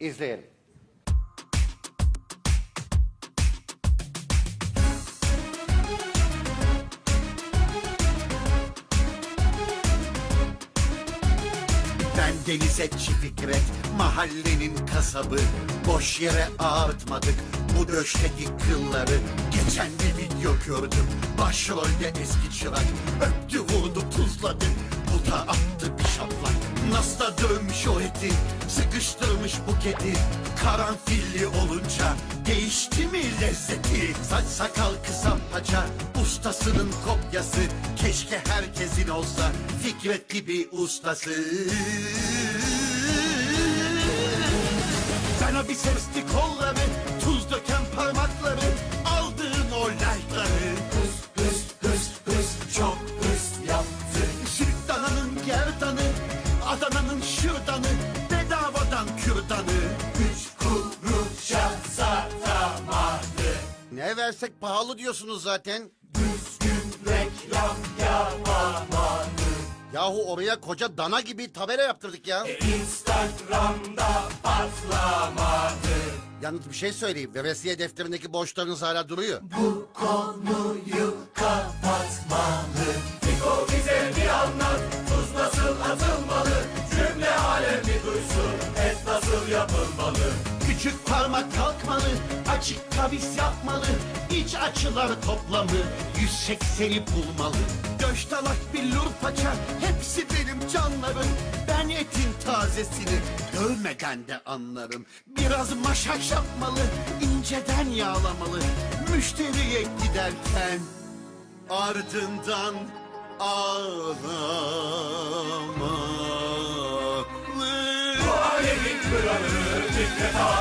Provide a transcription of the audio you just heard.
İzleyelim. Ben Denizetçi Fikret, mahallenin kasabı. Boş yere ağartmadık bu döşteki kılları. Geçen bir video gördüm, başrolde eski çırak da dövmüş o eti, sıkıştırmış buketi Karanfilli olunca değişti mi lezzeti? Saç sakal kısa paça, ustasının kopyası. Keşke herkesin olsa Fikret gibi ustası Adana'nın şırdanı Bedavadan kürdanı Üç kuruşa satamadı Ne versek pahalı diyorsunuz zaten. Düzgün reklam yapamadı Yahu oraya koca dana gibi tabela yaptırdık ya. Instagram'da patlamadı Yalnız bir şey söyleyeyim. Veresiye defterindeki borçlarınız hala duruyor. Bu konuyu kapatmalı yapılmalı Küçük parmak kalkmalı Açık kavis yapmalı İç açılar toplamı 180'i bulmalı. Göç dalak billur paça Hepsi benim canlarım. Ben etin tazesini Dövmeden de anlarım. Biraz maşaş yapmalı inceden yağlamalı. Müşteriye giderken Ardından ağlamalı. Bu alemin kralı Stick it on.